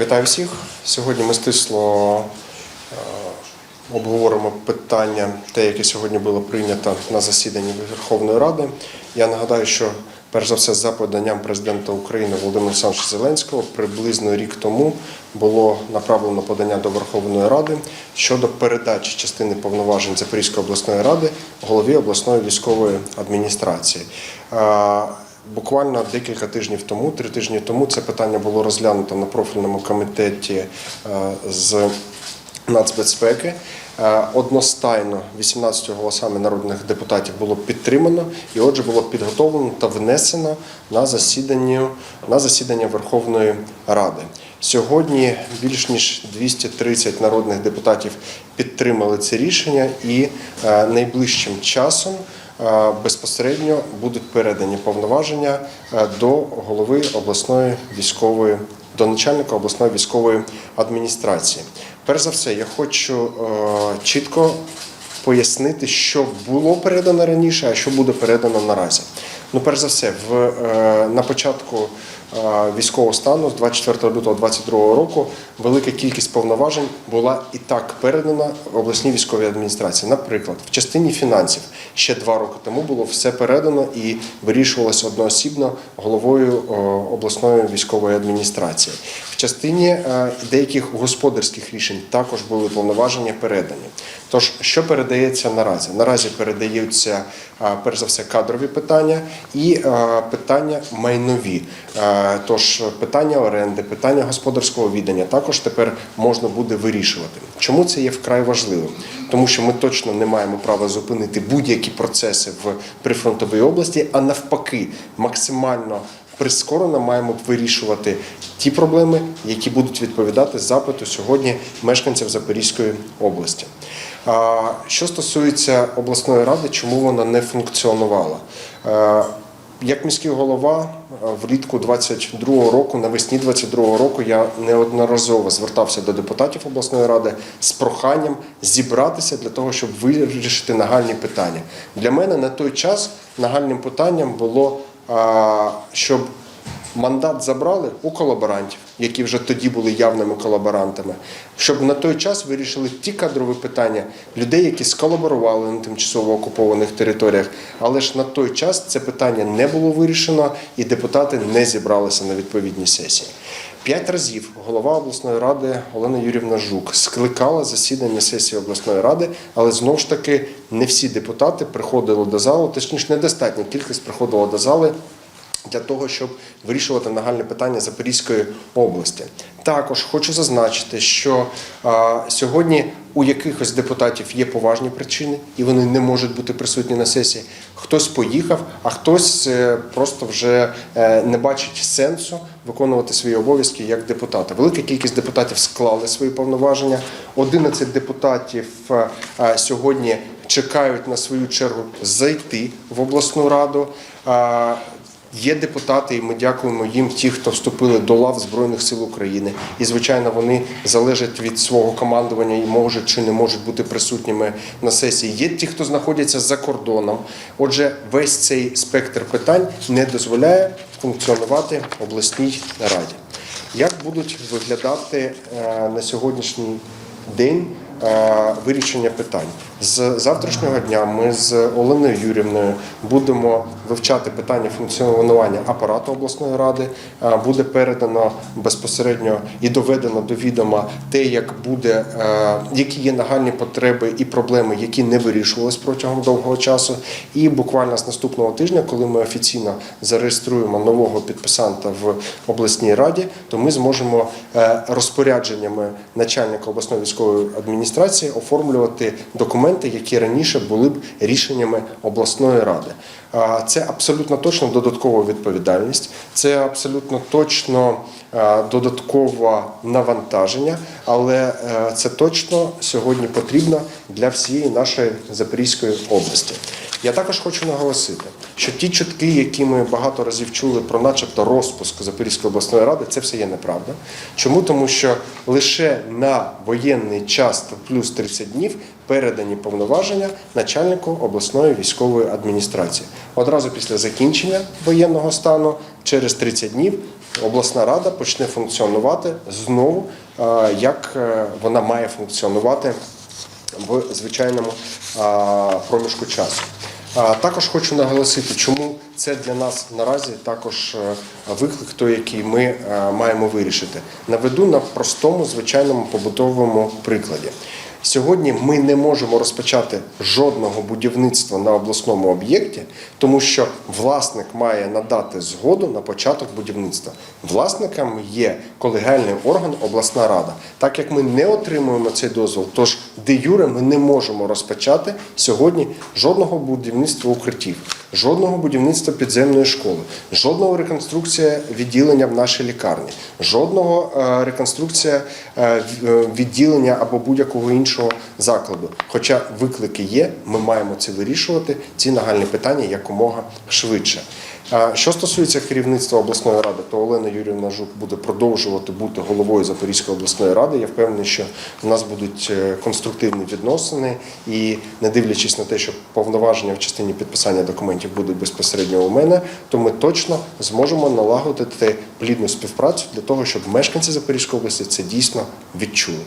Вітаю всіх. Сьогодні ми стисло е, обговоримо питання, те, яке сьогодні було прийнято на засіданні Верховної Ради. Я нагадаю, що перш за все, за поданням президента України Володимира Олександровича Зеленського, приблизно рік тому було направлено подання до Верховної Ради щодо передачі частини повноважень Запорізької обласної ради голові обласної військової адміністрації. Буквально декілька тижнів тому, три тижні тому, це питання було розглянуто на профільному комітеті е, з нацбезпеки. Е, Одностайно 18 голосами народних депутатів було підтримано, і отже було підготовлено та внесено на засідання, на засідання Верховної Ради. Сьогодні більш ніж 230 народних депутатів підтримали це рішення, і е, найближчим часом безпосередньо будуть передані повноваження е, до голови обласної військової, до начальника обласної військової адміністрації. Перш за все, я хочу е, чітко пояснити, що було передано раніше, а що буде передано наразі. Ну, перш за все, в, е, на початку е, військового стану з 24 лютого 2022 року велика кількість повноважень була і так передана в обласній військовій адміністрації. Наприклад, в частині фінансів ще два роки тому було все передано і вирішувалося одноосібно головою е, обласної військової адміністрації. В частині е, деяких господарських рішень також були повноваження передані. Тож, що передається наразі? Наразі передаються е, перш за все кадрові питання і е, питання майнові. Тож питання оренди, питання господарського віддання також тепер можна буде вирішувати. Чому це є вкрай важливим? Тому що ми точно не маємо права зупинити будь-які процеси в прифронтовій області, а навпаки, максимально прискорено маємо вирішувати ті проблеми, які будуть відповідати запиту сьогодні мешканців Запорізької області. А, Що стосується обласної ради, чому вона не функціонувала? Як міський голова влітку 22-го року, навесні 22-го року, я неодноразово звертався до депутатів обласної ради з проханням зібратися для того, щоб вирішити нагальні питання. Для мене на той час нагальним питанням було, щоб мандат забрали у колаборантів, які вже тоді були явними колаборантами, щоб на той час вирішили ті кадрові питання людей, які сколаборували на тимчасово окупованих територіях. Але ж на той час це питання не було вирішено, і депутати не зібралися на відповідні сесії. П'ять разів голова обласної ради Олена Юрівна Жук скликала засідання сесії обласної ради, але знову ж таки не всі депутати приходили до залу, точніше, недостатня кількість приходила до зали для того, щоб вирішувати нагальне питання Запорізької області. Також хочу зазначити, що а, сьогодні у якихось депутатів є поважні причини, і вони не можуть бути присутні на сесії. Хтось поїхав, а хтось е, просто вже е, не бачить сенсу виконувати свої обов'язки як депутата. Велика кількість депутатів склали свої повноваження. 11 депутатів е, сьогодні чекають на свою чергу зайти в обласну раду. Є депутати, і ми дякуємо їм, ті, хто вступили до лав Збройних сил України. І, звичайно, вони залежать від свого командування і можуть чи не можуть бути присутніми на сесії. Є ті, хто знаходяться за кордоном. Отже, весь цей спектр питань не дозволяє функціонувати обласній раді. Як будуть виглядати е, на сьогоднішній день е, вирішення питань? З завтрашнього дня ми з Оленою Юрівною будемо вивчати питання функціонування апарату обласної ради. Е, Буде передано безпосередньо і доведено до відома те, як буде, е, які є нагальні потреби і проблеми, які не вирішувались протягом довгого часу. І буквально з наступного тижня, коли ми офіційно зареєструємо нового підписанта в обласній раді, то ми зможемо е, розпорядженнями начальника обласної військової адміністрації оформлювати документи, які раніше були б рішеннями обласної ради. Це абсолютно точно додаткова відповідальність, це абсолютно точно додаткове навантаження, але е, це точно сьогодні потрібно для всієї нашої Запорізької області. Я також хочу наголосити, що ті чутки, які ми багато разів чули про, начебто, розпуск Запорізької обласної ради, це все є неправда. Чому? Тому що лише на воєнний час плюс 30 днів передані повноваження начальнику обласної військової адміністрації. Одразу після закінчення воєнного стану, через 30 днів, обласна рада почне функціонувати знову, як е, вона має функціонувати в звичайному проміжку часу. Також хочу наголосити, чому це для нас наразі також е, виклик, той, який ми е, маємо вирішити. Наведу на простому звичайному побутовому прикладі. Сьогодні ми не можемо розпочати жодного будівництва на обласному об'єкті, тому що власник має надати згоду на початок будівництва. Власником є колегіальний орган обласна рада. Так як ми не отримуємо цей дозвіл, тож де юре ми не можемо розпочати сьогодні жодного будівництва укриттів, жодного будівництва підземної школи, жодного реконструкція відділення в нашій лікарні, жодного е, реконструкція е, е, відділення або будь-якого іншого закладу. Хоча виклики є, ми маємо це вирішувати, ці нагальні питання якомога швидше. Що стосується керівництва обласної ради, то Олена Юрівна Жук буде продовжувати бути головою Запорізької обласної ради. Я впевнений, що у нас будуть е, конструктивні відносини, і не дивлячись на те, що повноваження в частині підписання документів будуть безпосередньо у мене, то ми точно зможемо налагодити плідну співпрацю для того, щоб мешканці Запорізької області це дійсно відчули.